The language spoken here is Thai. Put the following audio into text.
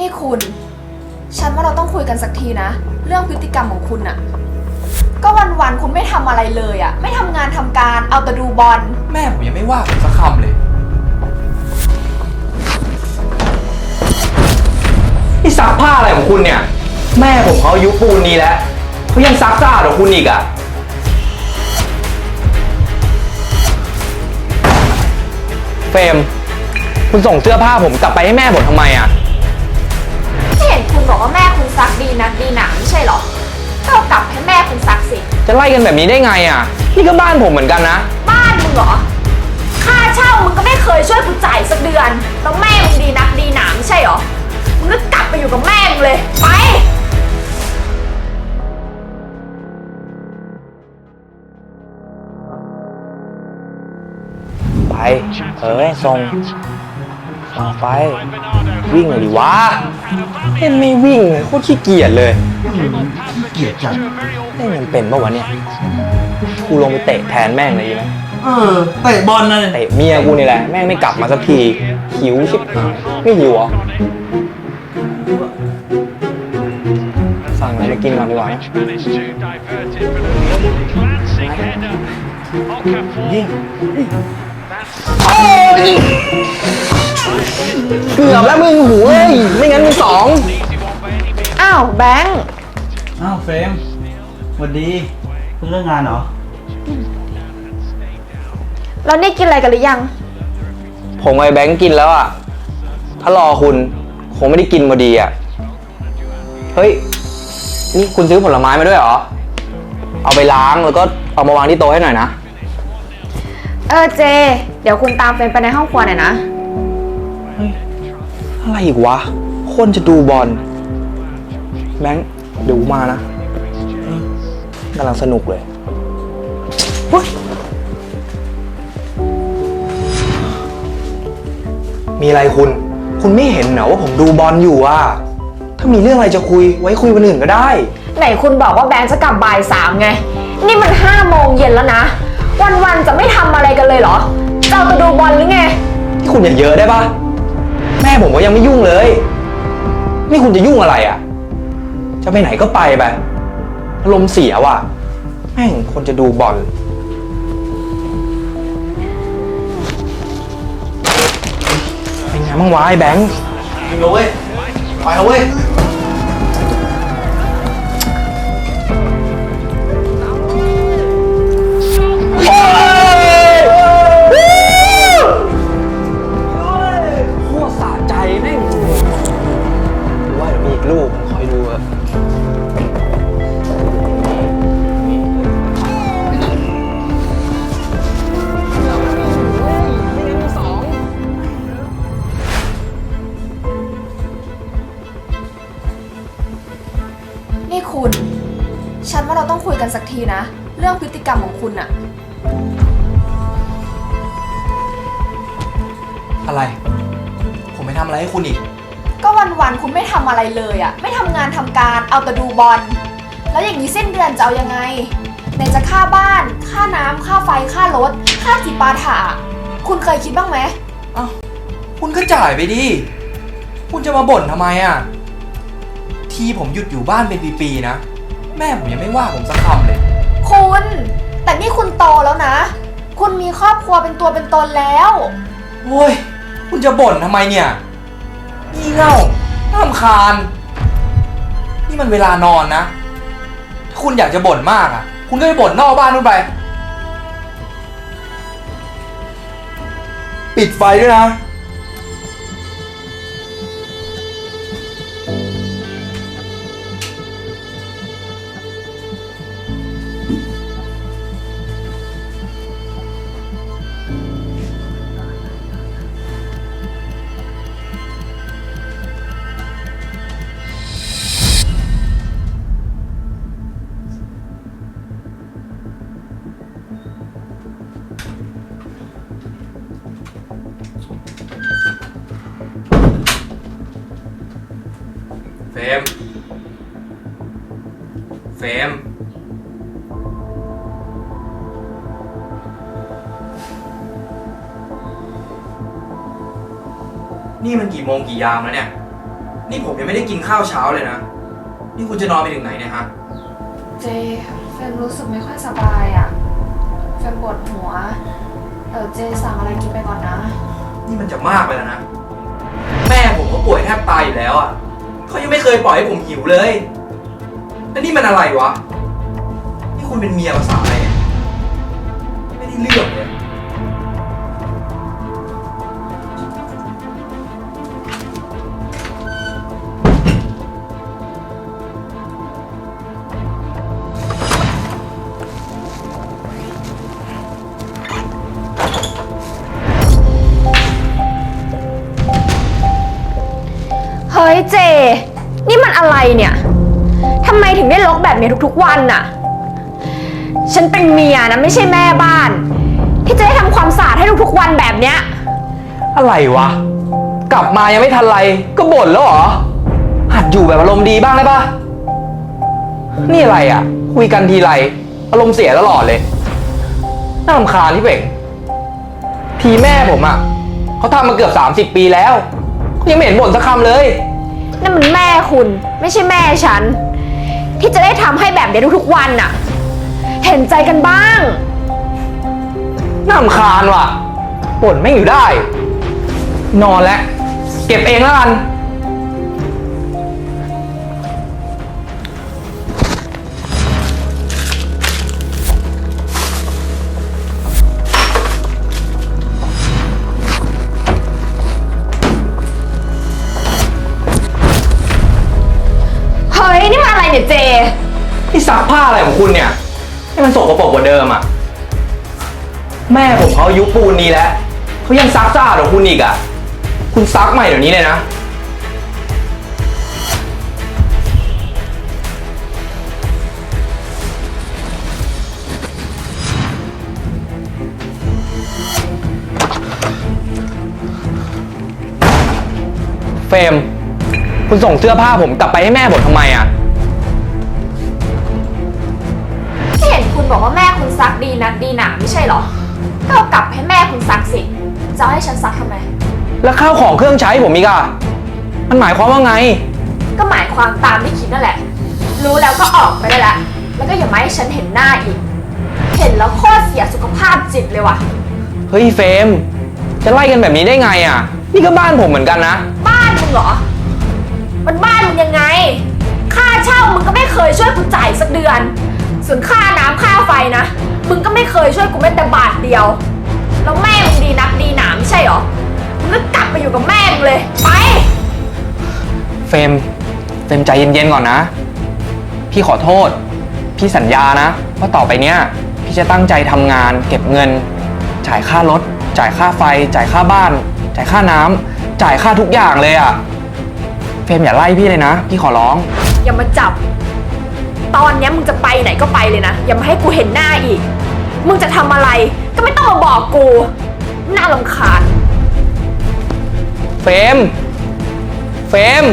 นี่คุณ ฉันว่าเราต้องคุยกันสักทีนะ เรื่องพฤติกรรมของคุณอะก็วันๆคุณไม่ทำอะไรเลยอะไม่ทำงานทำการเอาแต่ดูบอล แม่ผมยังไม่ว่าผมสักคำเลย นี่ซักผ้าอะไรของคุณเนี่ย แม่ผมเขาอายุปูนนี้แล้วเขายังซักสะอาดกว่าคุณอีกอะเฟรม คุณส่งเสื้อผ้าผมกลับไปให้แม่ผมทำไมอะไม่เห็นคุณ บอกว่าแม่คุณซักดีนักดีหนาไม่ใช่เหรอก็เอากลับให้แม่คุณซักสิ จะไล่กันแบบนี้ได้ไงอะนี่ก็บ้านผมเหมือนกันนะ บ้านมึงเหรอ ค่าเช่ามึงก็ไม่เคยช่วยกูจ่ายสักเดือน แล้วแม่มึงดีนักดีหนาไม่ใช่เหรอ มึงก็กลับไปอยู่กับแม่มึงเลย ไปไปเออส่งส่งไป วิ่งเลยดิวะเล่นไม่วิ่งเลยโคตรขี้เกียจเลยเกลียดจัดเล่นมันเป็นปะวะเนี่ยกูลงไปเตะแทนแม่งเลยดีไหมเออเตะบอลนะเนี่ยเตะเมียกูนี่แหละแม่งไม่กลับมาสักทีหิวชิบหายไม่หิวเหรอสั่งอะไรมากินก่อนดีกว่านะ managed to divert it, but a glancing header. Okafor. ยิง That's เกือบแล้วมึงหูเอ้ยไม่งั้นมึงสอง an easy one by any means. อ้าวแบงค์อ้าวเฟรมสวัสดีเพิ่งเลิกงานเหรอ แล้วนี่กินอะไรกันหรือยัง ผมไอ้แบงค์กินแล้วอะ ถ้ารอคุณคงไม่ได้กินพอดีอะ เฮ้ย นี่คุณซื้อผลไม้มาด้วยเหรอ เอาไปล้างแล้วก็เอามาวางที่โต๊ะให้หน่อยนะ เออเจ เดี๋ยวคุณตามเฟรนไปในห้องครัวหน่อยนะ อะไรอีกวะ คนจะดูบอลแบงค์เดี๋ยวกูมานะกำลังสนุกเลยเฮ้ยมีอะไรคุณ คุณไม่เห็นเหรอว่าผมดูบอลอยู่อะถ้ามีเรื่องอะไรจะคุยไว้คุยวันอื่นก็ได้ ไหนคุณบอกว่าแบงค์จะกลับบ่ายสามไง นี่มันห้าโมงเย็นแล้วนะ วันๆจะไม่ทำอะไรกันเลยเหรอจะเอาแต่ดูบอลหรือไง ที่คุณอย่าเยอะได้ปะ แม่ผมก็ยังไม่ยุ่งเลย นี่คุณจะยุ่งอะไรอะ่ะ จะไปไหนก็ไปไปอารมณ์เสียว่ะ แม่งคนจะดูบอลเป็นไงบ้างวะไอ้แบงค์ ไปเลยเว้ยไปเลย นี่คุณ ฉันว่าเราต้องคุยกันสักทีนะ เรื่องพฤติกรรมของคุณอะอะไร ผมไม่ทำอะไรให้คุณอีก ก็วันๆคุณไม่ทำอะไรเลยอะไม่ทำงานทำการเอาแต่ดูบอลแล้วอย่างนี้สิ้นเดือนจะเอายังไงไหนจะค่าบ้าน ค่าน้ำค่าไฟค่ารถ ค่าจิปาถะคุณเคยคิดบ้างไหมเอ้าคุณก็จ่ายไปดิ คุณจะมาบ่นทำไมอะ ทีผมหยุดอยู่บ้านเป็นปีๆนะ แม่ผมยังไม่ว่าผมสักคำเลย คุณ แต่นี่คุณโตแล้วนะ คุณมีครอบครัวเป็นตัวเป็นตนแล้วโอ้ย คุณจะบ่นทำไมเนี่ย งี่เง่าน่ารำคาญ นี่มันเวลานอนนะ ถ้าคุณอยากจะบ่นมากอะ คุณก็ไปบ่นนอกบ้านนู่นไป ปิดไฟด้วยนะ เฟมเฟมนี่มันกี่โมงกี่ยามแล้วเนี่ย นี่ผมยังไม่ได้กินข้าวเช้าเลยนะ นี่คุณจะนอนไปถึงไหนเนี่ยฮะ เจเฟมรู้สึกไม่ค่อยสบายอะ่ะ เฟมปวดหัว เออเจสั่งอะไรกินไปก่อนนะ นี่มันจะมากไปแล้วนะ แม่ผมก็ป่วยแทบตายอยู่แล้วอะ เคยปล่อยให้ผมหิวเลยแล้วนี่มันอะไรวะ นี่คุณเป็นเมียภาษาอะไรเนี่ยไม่ได้เรื่องเลย เฮ้ยเจ นี่มันอะไรเนี่ยทำไมถึงได้ลกแบบนี้ทุกๆวันน่ะ ฉันเป็นเมียนะไม่ใช่แม่บ้าน ที่จะได้ทำความสะอาดให้ทุกๆวันแบบเนี้ย อะไรวะ กลับมายังไม่ทันไรก็บ่นแล้วเหรอ หัดอยู่แบบอารมณ์ดีบ้างได้ปะนี่อะไรอะ คุยกันทีไร อารมณ์เสียตลอดเลยน่ารำคาญที่เป่ง ทีแม่ผมอะเขาทำมาเกือบ 30 ปีแล้วเขายังไม่เห็นบ่นสักคำเลย นั่นมันแม่คุณ ไม่ใช่แม่ฉัน ที่จะได้ทำให้แบบเนี้ทุกๆวันน่ะ เห็นใจกันบ้าง น่ารำคาญว่ะป่นไม่อยู่ได้ นอนแล้ว เก็บเองแล้วกัน อะไรของคุณเนี่ยให้มันสกปรกกว่าเดิมอะ แม่ผมเขาอายุปูนนี้แล้วเขายังซักสะอาดกว่าคุณอีกอะ คุณซักใหม่เดี๋ยวนี้เลยนะ เฟรม คุณส่งเสื้อผ้าผมกลับไปให้แม่ผมทำไมอะ นักดีหนาไม่ใช่เหรอ ก็เอากลับให้แม่คุณซักสิจะเอาให้ฉันซักทำไม แล้วข้าวของเครื่องใช้ผมอีกอะมันหมายความว่าไง ก็หมายความตามที่คิดนั่นแหละ รู้แล้วก็ออกไปได้ละ แล้วก็อย่ามาให้ฉันเห็นหน้าอีก เห็นแล้วโคตรเสียสุขภาพจิตเลยว่ะ เฮ้ยเฟรมจะไล่กันแบบนี้ได้ไงอะนี่ก็บ้านผมเหมือนกันนะ บ้านมึงเหรอ มันบ้านมึงยังไง ค่าเช่ามึงก็ไม่เคยช่วยกูจ่ายสักเดือน ส่วนค่าน้ำค่าไฟนะ มึงก็ไม่เคยช่วยกูแม้แต่บาทเดียว แล้วแม่มึงดีนักดีหนาไม่ใช่เหรอ มึงก็กลับไปอยู่กับแม่มึงเลย ไป เฟรมเฟรมใจเย็นๆก่อนนะ พี่ขอโทษ พี่สัญญานะว่าต่อไปเนี้ยพี่จะตั้งใจทำงาน เก็บเงิน จ่ายค่ารถ จ่ายค่าไฟ จ่ายค่าบ้าน จ่ายค่าน้ำจ่ายค่าทุกอย่างเลยอะเฟรมอย่าไล่พี่เลยนะ พี่ขอร้อง อย่ามาจับ ตอนเนี้ยมึงจะไปไหนก็ไปเลยนะ อย่ามาให้กูเห็นหน้าอีก มึงจะทำอะไรก็ไม่ต้องมาบอกกู น่ารำคาญ เฟรม เฟรม